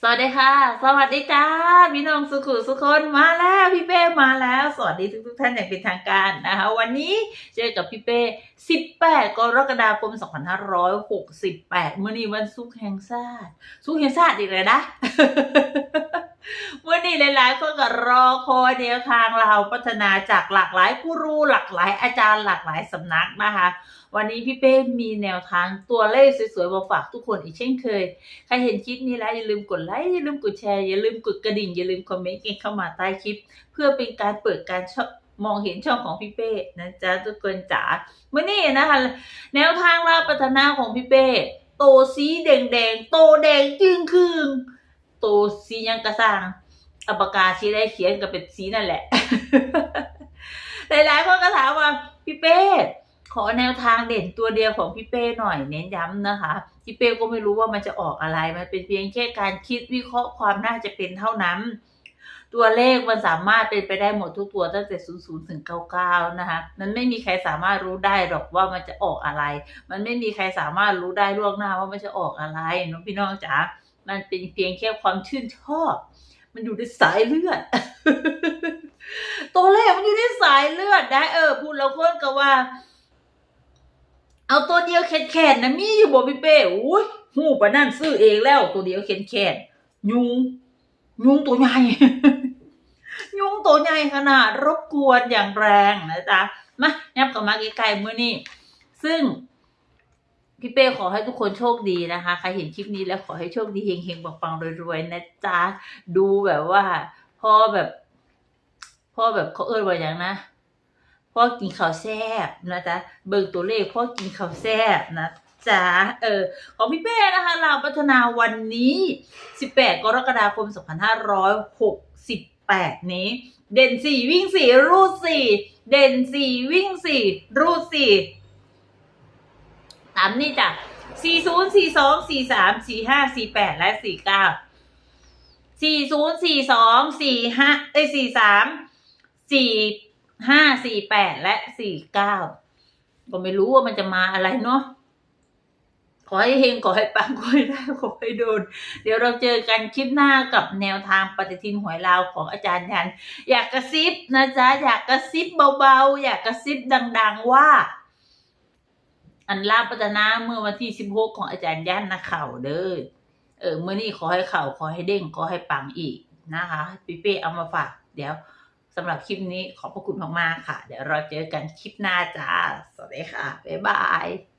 สวัสดีค่ะ สวัสดีจ้าพี่น้องสุขุสุคนมาแล้วพี่เป้มาแล้ว สวัสดีทุกทุกท่านอย่างเป็นทางการนะคะ วันนี้เจอกับพี่เป้ 18 กรกฎาคม 2568 เมื่อนี้วันสุขแห่งชาติสุขแห่งชาติอีกเลยนะ เมื่อนี้หลายๆคนก็รอคอยแนวทางเราพัฒนาจากหลากหลายผู้รู้หลากหลายอาจารย์หลากหลายสำนักนะคะ วันนี้พี่เป้มีแนวทางตัวเลขสวยๆมาฝากทุกคนอีกเช่นเคย ใครเห็นคลิปนี้แล้วอย่าลืมกดไลค์อย่าลืมกดแชร์อย่าลืมกดกระดิ่งอย่าลืมคอมเมนต์กันเข้ามาใต้คลิป เพื่อเป็นการเปิดการชองมองเห็นช่องของพี่เป้นะจ๊ะทุกคนจ๋าเมื่อนี้นะคะ แนวทางลาพัฒนาของพี่เป้โตสีแดงแดงๆโตแดงจึงคืงโตสียังกระซัง ปากกาสีได้เขียนกับเป็นสีนั่นแหละ หลายๆคนก็ถามว่าพี่เป้ขอแนวทางเด่นตัวเดียวของพี่เป้หน่อยเน้นย้ำนะคะพี่เป้ก็ไม่รู้ว่ามันจะออกอะไร มันเป็นเพียงแค่การคิดวิเคราะห์ความน่าจะเป็นเท่านั้น ตัวเลขมันสามารถเป็นไปได้หมดทุกตัวตั้งแต่0 0ถึง99 นะคะ มันไม่มีใครสามารถรู้ได้หรอกว่ามันจะออกอะไร มันไม่มีใครสามารถรู้ได้ล่วงหน้าว่ามันจะออกอะไรน้องพี่น้องจ๋ามันเป็นเพียงแค่ความชื่นชอบ มันอยู่ในสายเลือด ตัวเลขมันอยู่ในสายเลือดได้เออพูดแล้วพื่อนก็ว่า เอาตัวเดียวแขนๆนะมีอยู่บ่พี่เป้อุ้ยหูปะนั่นซื้อเองแล้ว ตัวเดียวแขนๆยุง ยุงตัวใหญ่ยุงตัวใหญ่ขนาดรบกวนอย่างแรงนะจ๊ะมายับกับมาใกล้ๆมือนี่ซึ่ง พี่เป้ขอให้ทุกคนโชคดีนะคะ ใครเห็นคลิปนี้แล้วขอให้โชคดีเฮงๆปังๆรวยๆนะจ๊ะ ดูแบบว่า พ่อแบบพ่อแบบเขาเอิ้นว่าอย่างนะพ่อกินข้าวแซ่บนะจ๊ะเบิ่งตัวเลขพ่อกินข้าวแซ่บนะจ๊ะเออของพี่เป้นะคะเราวพัฒนาวันนี้ 18 กรกฎาคม 2568 นี้ เด่น4วิ่ง4รูด4เด่น4วิ่ง4รูด4 ตามนี่จ้ะ40 42 43 45 48และ49สี่ศูนย์สี่สองสี่ห้าเอ้ยสี่สามสี่ห้าสี่แปดและสี่เก้าก็ไม่รู้ว่ามันจะมาอะไรเนาะขอให้เฮงขอให้ปังขอให้ได้ขอให้โดน เดี๋ยวเราเจอกันคลิปหน้ากับแนวทางปฏิทินหวยลาวของอาจารย์ยัน อยากกระซิบนะจ๊ะ อยากกระซิบเบาๆ อยากกระซิบดัง ๆ ว่า อันลาบปัตนาเมื่อวันที่สิบหกของอาจารย์ยันนะเข่าเด้อ เออเมื่อนี้ขอให้เข่าขอให้เด้งขอให้ปังอีกนะคะพี่เป้เอามาฝาก เดี๋ยวสำหรับคลิปนี้ขอบพระคุณมากๆค่ะ เดี๋ยวเราเจอกันคลิปหน้าจ้า สวัสดีค่ะ บ๊ายบาย